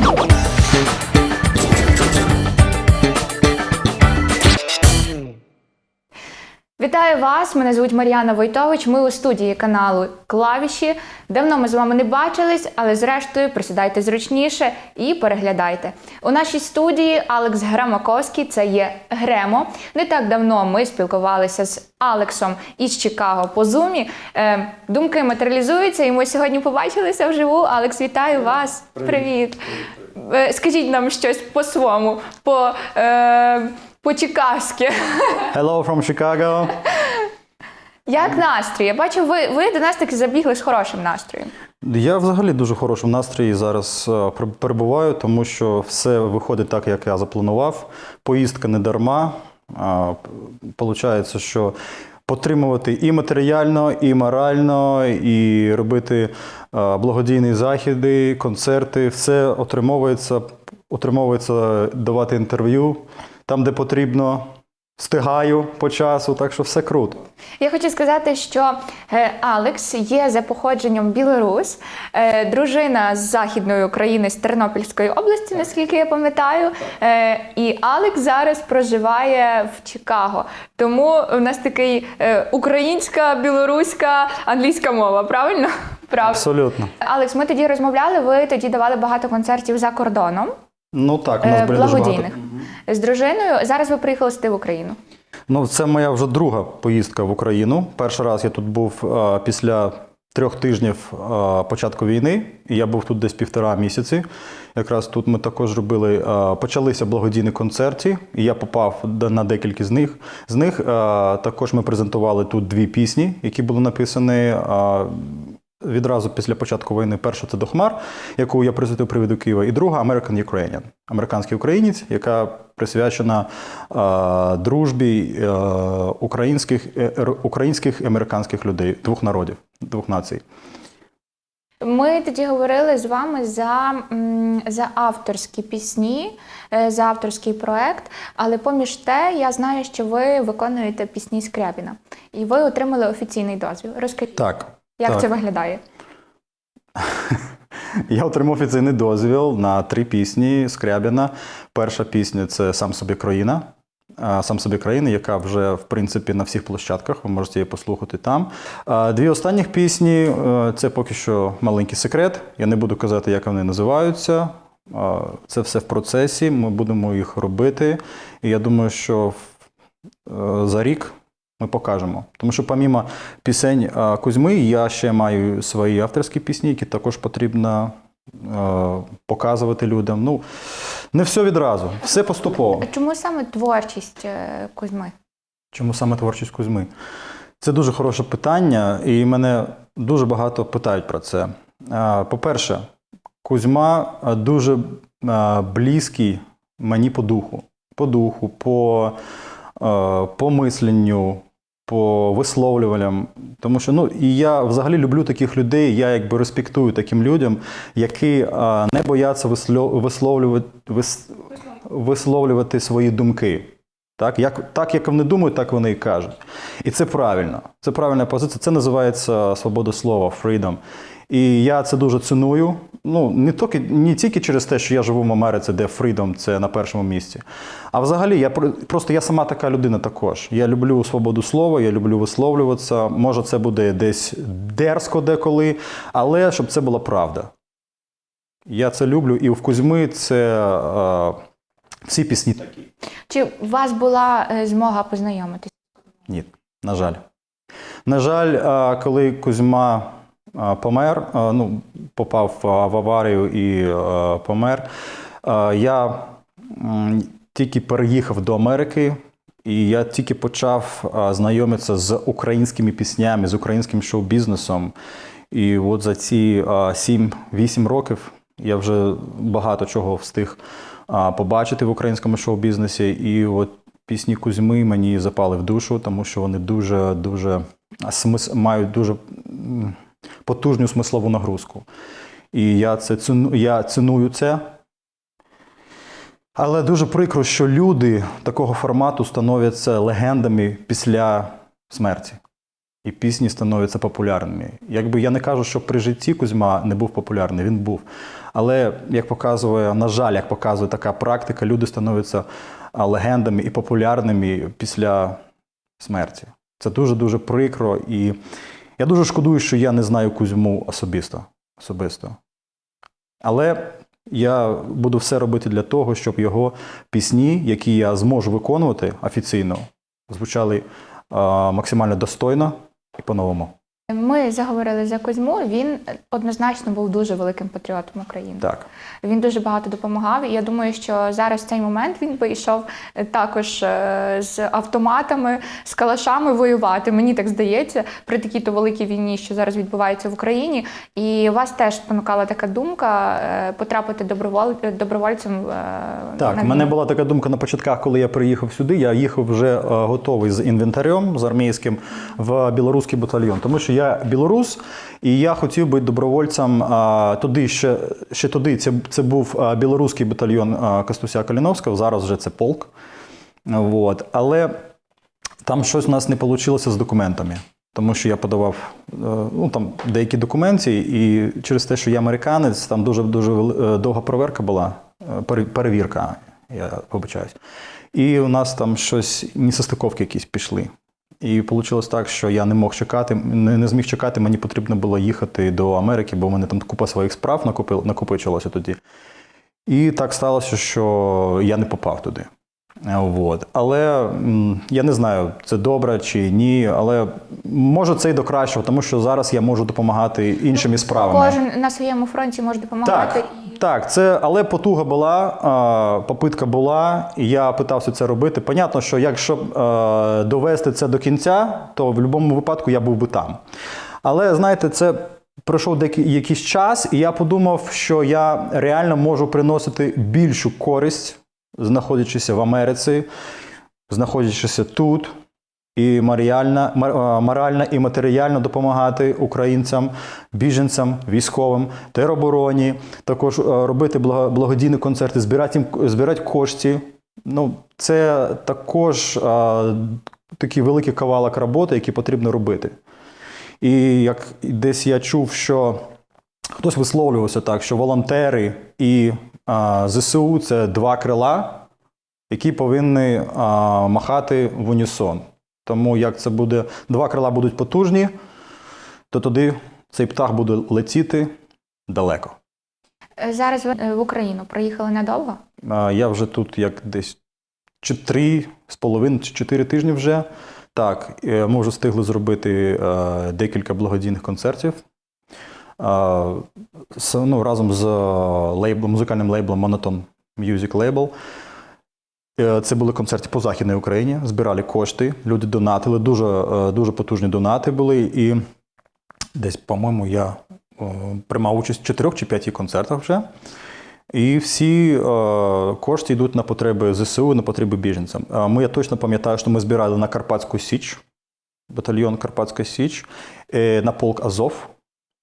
Go, go, go. Вітаю вас! Мене звуть Мар'яна Войтович. Ми у студії каналу Клавіші. Давно ми з вами не бачились, але зрештою присідайте зручніше і переглядайте. У нашій студії Алекс Грамаковський, це є Гремо. Не так давно ми спілкувалися з Алексом із Чикаго по зумі. Е, думки матеріалізуються, і ми сьогодні побачилися вживу. Алекс, вітаю вас! Привіт! Е, Скажіть нам щось по-свому, по, е, по-чикагськи. Hello from Chicago. Як настрій? Я бачу, ви, ви до нас таки забігли з хорошим настроєм. Я взагалі дуже хорошому настрої зараз е, перебуваю, тому що все виходить так, як я запланував. Поїздка не дарма. А, Получається, що підтримувати і матеріально, і морально, і робити е, благодійні заходи, концерти, все отримовується, отримовується давати інтерв'ю там, де потрібно. Встигаю по часу, так що все круто. Я хочу сказати, що е, Алекс є за походженням білорус, е, дружина з Західної України з Тернопільської області, наскільки я пам'ятаю. Е, і Алекс зараз проживає в Чикаго. Тому у нас такий українська, білоруська, англійська мова, правильно? Правильно. Абсолютно. Алекс, ми тоді розмовляли. Ви тоді давали багато концертів за кордоном, Ну так, у нас були дуже багато. З дружиною. Зараз ви приїхали сюди в Україну. Ну, це моя вже друга поїздка в Україну. Перший раз я тут був е, після трьох тижнів е, початку війни, і я був тут десь півтора місяці. Якраз тут ми також робили, е, почалися благодійні концерти, і я попав на декілька з них. З них е, також ми презентували тут дві пісні, які були написані. е, Відразу після початку війни перша це до хмар, яку я присвятив привіду Києва, і друга American Ukrainian, американський українець, яка присвячена е, дружбі е, українських, е, українських і американських людей, двох народів, двох націй. Ми тоді говорили з вами за, за авторські пісні, е, за авторський проект. Але поміж те, я знаю, що ви виконуєте пісні Скрябіна, і ви отримали офіційний дозвіл. Розкажіть, Так. Як так. це виглядає? Я отримав офіційний дозвіл на три пісні Скрябіна. Перша пісня це Сам собі країна. Сам собі країна, яка вже в принципі на всіх площадках, ви можете її послухати там. Дві останніх пісні е, це поки що маленький секрет. Я не буду казати, як вони називаються. Це все в процесі. Ми будемо їх робити. І я думаю, що е, за рік ми покажемо. Тому що, помімо пісень Кузьми, я ще маю свої авторські пісні, які також потрібно показувати людям. Ну, не все відразу, все поступово. Чому саме творчість е, Кузьми? Чому саме творчість Кузьми? Це дуже хороше питання, і мене дуже багато питають про це. По-перше, Кузьма дуже близький мені по духу. По духу, по, по мисленню, по висловлюванням. Тому що ну, і я взагалі люблю таких людей, я якби респектую таким людям, які а, не бояться висло- висловлювати, вис, висловлювати свої думки. Так як, так, як вони думають, так вони і кажуть. І це правильно. Це правильна позиція. Це називається свобода слова, freedom. І я це дуже ціную. Ну, не тільки, не тільки через те, що я живу в Америці, де freedom це на першому місці. А взагалі, я про- просто я сама така людина також. Я люблю свободу слова, я люблю висловлюватися. Може, це буде десь дерзко деколи, але щоб це була правда. Я це люблю, і в Кузьми це е, всі пісні такі. Чи у вас була е, змога познайомитись? Ні, на жаль. На жаль, коли Кузьма помер, ну, попав в аварію і помер, я тільки переїхав до Америки, і я тільки почав знайомитися з українськими піснями, з українським шоу-бізнесом. І от за ці 7-8 років я вже багато чого встиг побачити в українському шоу-бізнесі. І от пісні Кузьми мені запали в душу, тому що вони дуже дуже мають дуже потужну смислову нагрузку. І я це я ціную це. Але дуже прикро, що люди такого формату становляться легендами після смерті. І пісні становляться популярними. Якби я не кажу, що при житті Кузьма не був популярний, він був. Але як показує, на жаль, як показує така практика, люди становляться легендами і популярними після смерті. Це дуже-дуже прикро. І я дуже шкодую, що я не знаю Кузьму особисто. особисто. Але я буду все робити для того, щоб його пісні, які я зможу виконувати офіційно, звучали максимально достойно і по-новому. Ми заговорили за Кузьму. Він однозначно був дуже великим патріотом України. Так. Він дуже багато допомагав. І я думаю, що зараз в цей момент він би йшов е, також е, з автоматами, з калашами воювати. Мені так здається, при такій то великій війні, що зараз відбувається в Україні. І вас теж спонукала така думка е, потрапити доброволь... добровольцем. Так, на в мене була така думка на початках, коли я приїхав сюди. Я їхав вже готовий з інвентарем, з армійським в білоруський батальйон. Тому що я білорус, і я хотів бути добровольцем туди ще, ще туди. Це, це був білоруський батальйон Костуся Каліновського, зараз вже це полк. Вот. Але там щось у нас не вийшло з документами. Тому що я подавав е, ну, там, деякі документи, і через те, що я американець, там дуже дуже е, довга проверка була, е, перевірка, я вибачаюсь. І у нас там щось несостиковки якісь пішли. І вийшло так, що я не мог чекати, не, не зміг чекати, мені потрібно було їхати до Америки, бо в мене там купа своїх справ накопил, накопичилося тоді. І так сталося, що я не попав туди. Вот. Але я не знаю, це добре чи ні, але може це й до кращого, тому що зараз я можу допомагати іншими справами. Кожен на своєму фронті може допомагати. Так, так, це, але потуга була, попитка була, і я питався це робити. Понятно, що якщо е, довести це до кінця, то в будь-якому випадку я був би там. Але знаєте, це пройшов якийсь час, і я подумав, що я реально можу приносити більшу користь, знаходячись в Америці, знаходячись тут, і морально, морально і матеріально допомагати українцям, біженцям, військовим, теробороні, також е, робити благодійні концерти, збирати, збирати кошти. Ну, це також а, такий великий кавалок роботи, який потрібно робити. І як десь я чув, що хтось висловлювався так, що волонтери і а, ЗСУ це два крила, які повинні а, махати в унісон. Тому як це буде, два крила будуть потужні, то тоді цей птах буде летіти далеко. Е, Зараз ви е, в Україну приїхали надовго. Я вже тут як десь три з половиною чи чотири тижні вже. Так, е, ми вже встигли зробити декілька благодійних концертів. Ну, разом з лейблом, музикальним лейблом Monoton Music Label. Е, Це були концерти по Західній Україні, збирали кошти, люди донатили, дуже, е, дуже потужні донати були. І десь, по-моєму, я е, приймав участь в чотирьох чи п'яти концертах вже. І всі кошти йдуть на потреби ЗСУ, на потреби біженцям. Ми я точно пам'ятаю, що ми збирали на Карпатську Січ, батальйон Карпатська Січ, на полк Азов.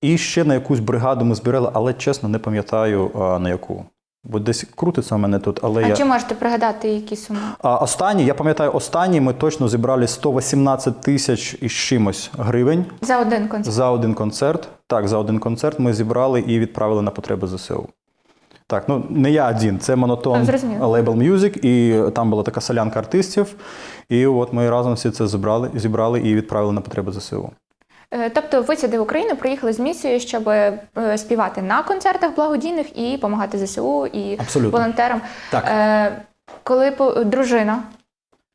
І ще на якусь бригаду ми збирали, але чесно не пам'ятаю на яку. Бо десь крутиться в мене тут, але А я. чи можете пригадати які суми? А останні, я пам'ятаю, останні ми точно зібрали 118 тисяч із чимось гривень За один концерт. за один концерт. Так, за один концерт ми зібрали і відправили на потреби ЗСУ. Так, ну не я один, це монотон Ну, лейбл Music, і там була така солянка артистів. І от ми разом всі це зібрали, зібрали і відправили на потреби ЗСУ. Е, Тобто ви сюди в Україну приїхали з місією, щоб е, співати на концертах благодійних і допомагати ЗСУ і Абсолютно. волонтерам. Так. Е, коли по- дружина,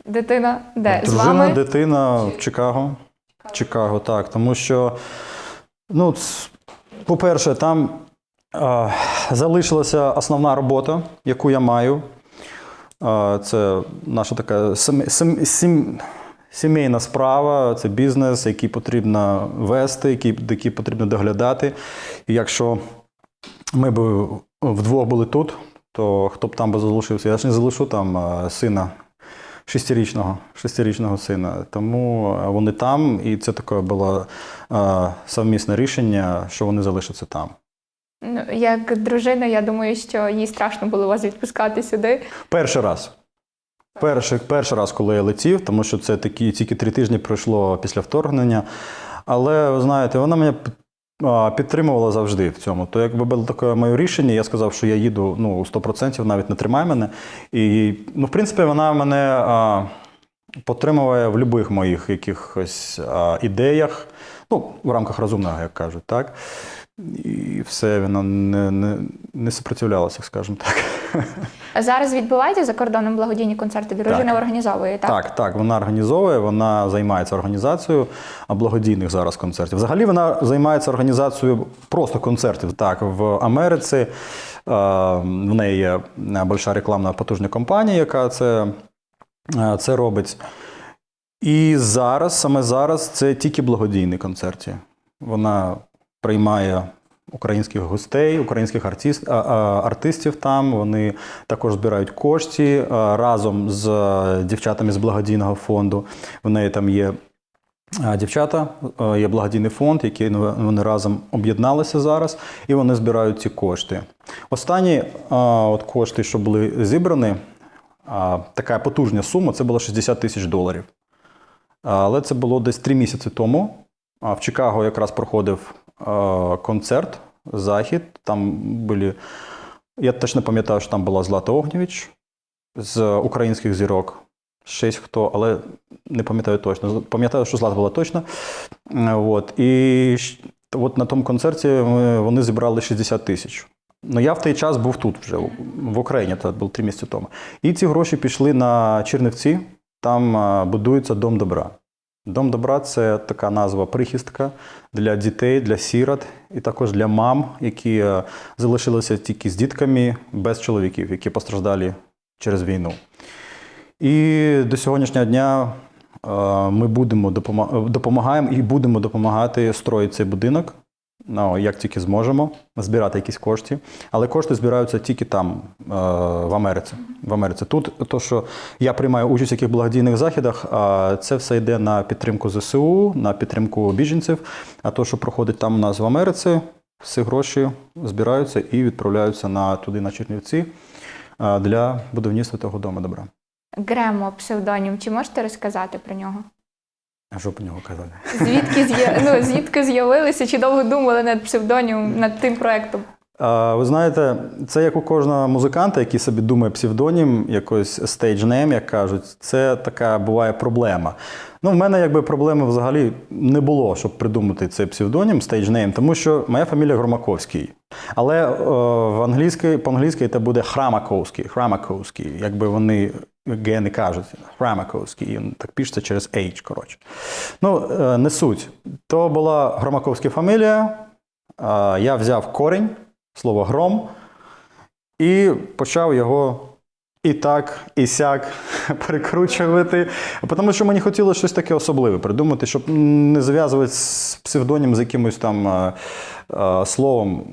дитина, де з Дружина, вами? дитина в Чикаго. Чикаго, так. Тому що, ну, по-перше, там е, залишилася основна робота, яку я маю. Е, це наша така сем, сем, сім- сімейна справа, це бізнес, який потрібно вести, який, який потрібно доглядати. І якщо ми б вдвох були тут, то хто б там би залишився? Я ж не залишу там е, сина шестирічного, шестирічного сина. Тому е, вони там, і це таке було е, совмісне рішення, що вони залишаться там. Ну, як дружина, я думаю, що їй страшно було вас відпускати сюди. Перший раз. Перший, перший раз, коли я летів, тому що це такі, тільки три тижні пройшло після вторгнення. Але ви знаєте, вона мене підтримувала завжди в цьому. То якби було таке моє рішення, я сказав, що я їду ну, 100%, навіть не тримай мене. І, ну, в принципі, вона мене а, підтримує в будь-яких моїх якихось а, ідеях, ну, в рамках розумного, як кажуть, так. І все, вона не, не, не сопротивлялася, скажімо так. А Зараз відбуваються за кордоном благодійні концерти. Дружина Так. організовує, так? Так, так, вона організовує, вона займається організацією благодійних зараз концертів. Взагалі вона займається організацією просто концертів. Так, в Америці е, в неї є большая рекламна потужна компанія, яка це, е, це робить. І зараз, саме зараз, це тільки благодійні концерти. Вона приймає українських гостей, українських артист, артистів там. Вони також збирають кошти разом з е, дівчатами з благодійного фонду. В неї там є дівчата, е, є благодійний фонд, який вони разом об'єдналися зараз, і вони збирають ці кошти. Останні от кошти, що були зібрані, така потужна сума це було 60 тисяч доларів. Але це було десь три місяці тому. В Чикаго якраз проходив е, концерт, захід. Там були. Я точно пам'ятаю, що там була Злата Огнєвіч з українських зірок. Шість хто, але не пам'ятаю точно. Пам'ятаю, що Злата була точно. Е, От. І от на тому концерті ми- вони зібрали 60 тисяч. Ну, я в той час був тут вже, в Україні, це було три місяці тому. І ці гроші пішли на Чернівці, там е, будується Дом добра. Дом добра це така назва прихистка для дітей, для сірот і також для мам, які е, залишилися тільки з дітками без чоловіків, які постраждали через війну. І до сьогоднішнього дня е, ми будемо допомагаємо і будемо допомагати строїти цей будинок. Ну, як тільки зможемо, збирати якісь кошти. Але кошти збираються тільки там, е, в Америці. В Америці. Тут то, що я приймаю участь в яких благодійних заходах, це все йде на підтримку ЗСУ, на підтримку біженців. А то, що проходить там у нас в Америці, всі гроші збираються і відправляються на, туди, на Чернівці, е, для будівництва того дому добра. Гремо псевдонім. Чи можете розказати про нього? А що по нього казати? Звідки з'я... ну, звідки з'явилися? Чи довго думали над псевдонімом, над тим проектом? А, Ви знаєте, це як у кожного музиканта, який собі думає псевдонім, якось stage name, як кажуть, це така буває проблема. Ну, в мене якби проблеми взагалі не було, щоб придумати цей псевдонім, stage name, тому що моя фамілія Громаковський. Але е, в англійській, по-англійськи це буде Храмаковський, Храмаковський, якби вони гени кажуть, Храмаковський, і він так пишеться через H, коротше. Ну, е, не суть. То була Громаковська фамілія, я взяв корінь, слово гром, і почав його і так, і сяк перекручувати. Тому що мені хотілося щось таке особливе придумати, щоб не зв'язувати з псевдонім з якимось там е, е, словом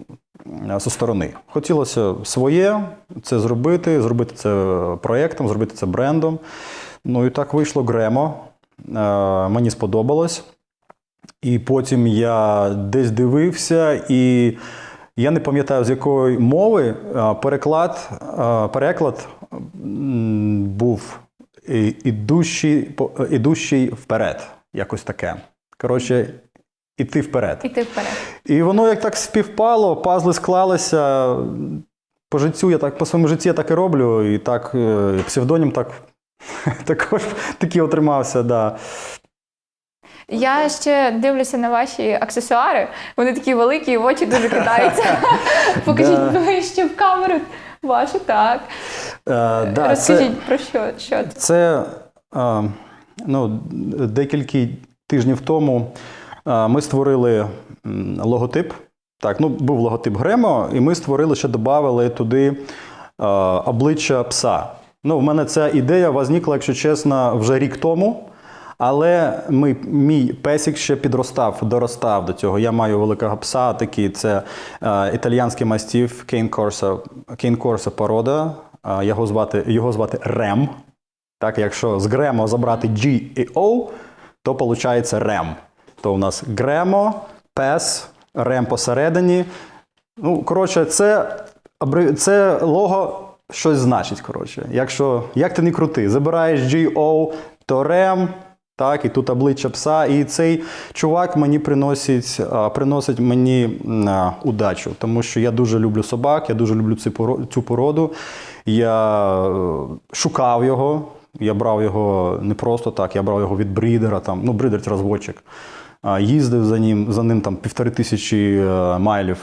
е, зі сторони. Хотілося своє це зробити, зробити це проєктом, зробити це брендом. Ну і так вийшло Гремо. Мені сподобалось. І потім я десь дивився, і я не пам'ятаю, з якої мови переклад, переклад був ідущий, ідущий вперед. Якось таке. Коротше, іти вперед. Іти вперед. І воно як так співпало, пазли склалися. По життю я так, по своєму житті я так і роблю, і так е, псевдонім так, також такий отримався. Да. Я ще дивлюся на ваші аксесуари. Вони такі великі, і в очі дуже кидаються. Покажіть ближче в камеру. Вашу так. Е, да, це- Розкажіть про що, що це. Це е, ну, декілька тижнів тому е, ми створили логотип. Так, ну був логотип Гремо, і ми створили ще додали туди обличчя пса. Ну, в мене ця ідея возникла, якщо чесно, вже рік тому. Але ми, мій песик ще підростав, доростав до цього. Я маю великого пса, такий це е, італіянський мастів Кейн Корса, Кейн Корса порода. Його, звати, його звати Рем. Так, якщо з Гремо забрати G і O, то виходить Рем. То у нас Гремо, пес, Рем посередині. Ну, коротше, це, це лого щось значить. Коротше. Якщо, як ти не крути, забираєш GO, то Рем, Так, і тут обличчя пса. І цей чувак мені приносить, приносить мені удачу, тому що я дуже люблю собак, я дуже люблю цю породу. Я е, шукав його. Я брав його не просто так, я брав його від брідера, там, ну, брідер це розводчик. Їздив за ним, за ним там півтори тисячі е, майлів.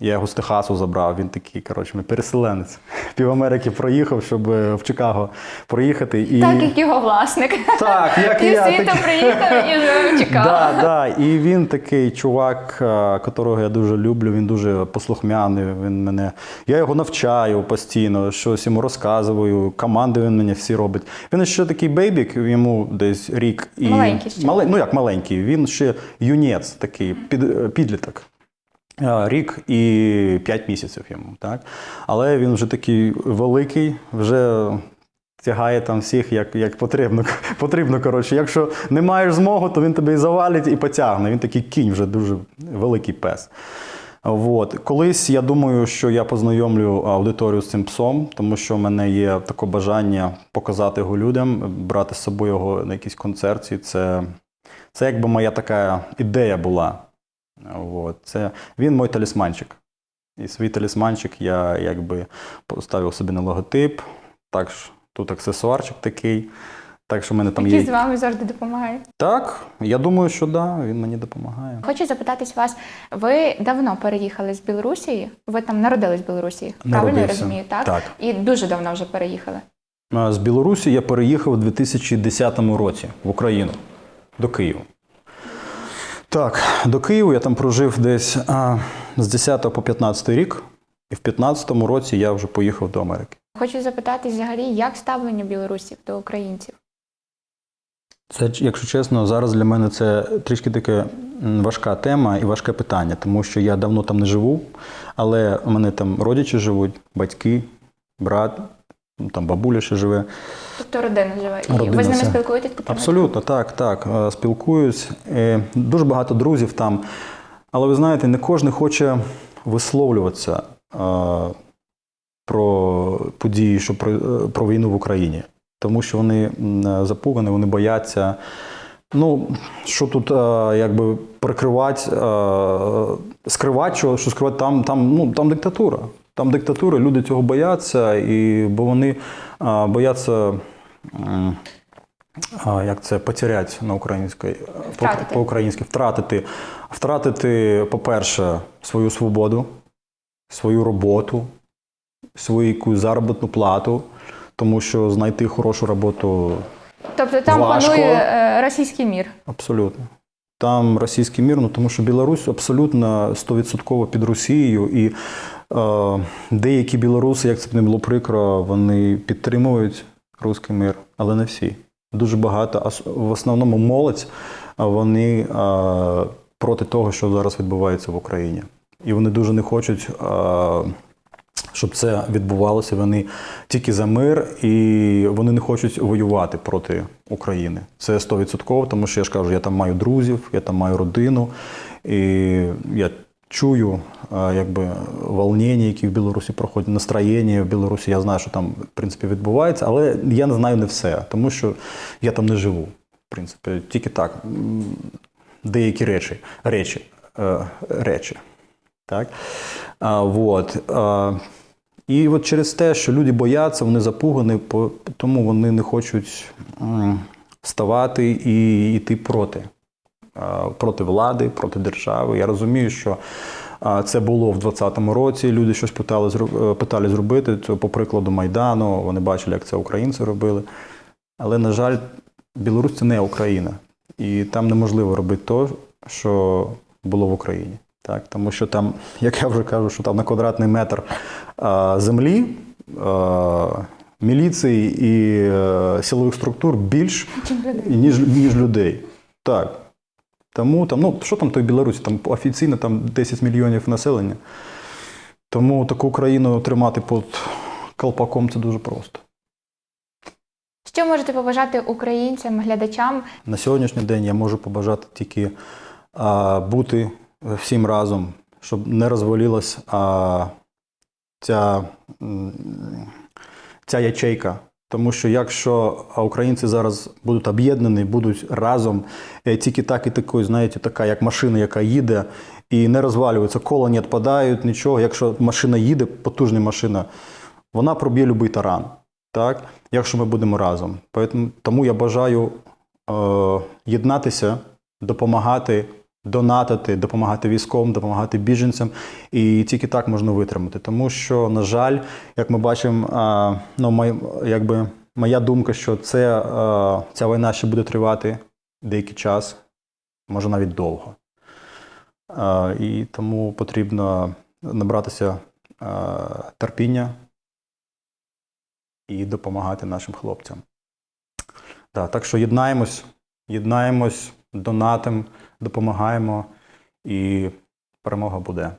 Я його з Техасу забрав. Він такий, коротше, ми переселенець. Пів Америки проїхав, щоб е, в Чикаго проїхати. І... Так, як його власник. Так, як і Пів я. світу такий. приїхав і вже чекав. Да, да. І він такий чувак, е, котрого я дуже люблю, він дуже послухмяний. Він мене. Я його навчаю постійно, щось йому розказую, команди він мені всі робить. Він ще такий бейбік, йому десь рік і Маленький ще. Мале- Ну як маленький, він ще юнець, такий під, підліток. Е, Рік і 5 місяців йому, так? Але він вже такий великий, вже тягає там всіх як, як потрібно. потрібно коротше. Якщо не маєш змогу, то він тебе і завалить, і потягне. Він такий кінь, вже дуже великий пес. От. Колись я думаю, що я познайомлю аудиторію з цим псом, тому що в мене є таке бажання показати його людям, брати з собою його на якісь концерті. Це, це якби моя така ідея була. От. Це, він мой талісманчик. І свій талісманчик я якби поставив собі на логотип. Так, тут аксесуарчик такий. Так що в мене там Який є. з вами завжди допомагає. Так, я думаю, що да, він мені допомагає. Хочу запитатись вас, ви давно переїхали з Білорусі? Ви там народились в Білорусі? Правильно я розумію, так? Так. І дуже давно вже переїхали. З Білорусі я переїхав у 2010 році в Україну до Києва. Так, до Києва я там прожив десь а, з 10 по 15 рік, і в 15 році я вже поїхав до Америки. Хочу запитати взагалі, як ставлення білорусів до українців? Це, якщо чесно, зараз для мене це трішки таке важка тема і важке питання, тому що я давно там не живу, але у мене там родичі живуть, батьки, брат, там бабуля ще живе. Тобто родина живе. І ви з ними спілкуєтесь? Абсолютно, так, так. е, Спілкуюсь. Е, Дуже багато друзів там. Але ви знаєте, не кожен хоче висловлюватися е, про події, що про, про війну в Україні. Тому що вони запугані, вони бояться. Ну, що тут якби прикривати, скривати, що, що скривати там, там, ну, там диктатура. Там диктатура, люди цього бояться, і, бо вони е, бояться. а, як це потерять на українській по, українськи втратити. Втратити, по-перше, свою свободу, свою роботу, свою якусь заробітну плату, тому що знайти хорошу роботу Тобто там Важко. панує е, російський мір. абсолютно. Там російський мір, ну тому що Білорусь абсолютно 100% під Росією, і деякі білоруси, як це б не було прикро, вони підтримують русський мир, але не всі. Дуже багато, а в основному молодь, вони е, проти того, що зараз відбувається в Україні. І вони дуже не хочуть. Е, щоб це відбувалося. Вони тільки за мир і вони не хочуть воювати проти України. Це 100%, тому що я ж кажу, я там маю друзів, я там маю родину, і я чую якби волнення, які в Білорусі проходять, настроєння в Білорусі. Я знаю, що там в принципі відбувається, але я не знаю не все, тому що я там не живу. В принципі, тільки так. Деякі речі, речі, е, речі. Так? А, вот. А, і от через те, що люди бояться, вони запугані, тому вони не хочуть вставати і йти проти. А, проти влади, проти держави. Я розумію, що це було в 2020 році. Люди щось питали, е, питали зробити. Це по прикладу Майдану. Вони бачили, як це українці робили. Але, на жаль, Білорусь це не Україна. І там неможливо робити те, що було в Україні. Так, тому що там, як я вже кажу, що там на квадратний метр а, землі, а, міліції і е, силових структур більш, ніж, ніж людей. Так. Тому там, ну, що там той Білорусі? Там офіційно там 10 мільйонів населення. Тому таку країну тримати під колпаком це дуже просто. Що можете побажати українцям, глядачам? На сьогоднішній день я можу побажати тільки а, бути всім разом, щоб не розвалилась а, ця, ця ячейка Тому що якщо українці зараз будуть об'єднані, будуть разом, е, тільки так і такою, знаєте, така як машина, яка їде, і не розвалюється, кола не відпадають, нічого. Якщо машина їде, потужна машина, вона проб'є будь-який таран. Так? Якщо ми будемо разом. Тому я бажаю е, єднатися, допомагати, донатити, допомагати військовим, допомагати біженцям. І тільки так можна витримати. Тому що, на жаль, як ми бачимо, ну, якби, моя думка, що це, ця війна ще буде тривати деякий час, може навіть довго. І тому потрібно набратися терпіння і допомагати нашим хлопцям. Да, так що єднаємось, єднаємось, донатимо, допомагаємо, і перемога буде.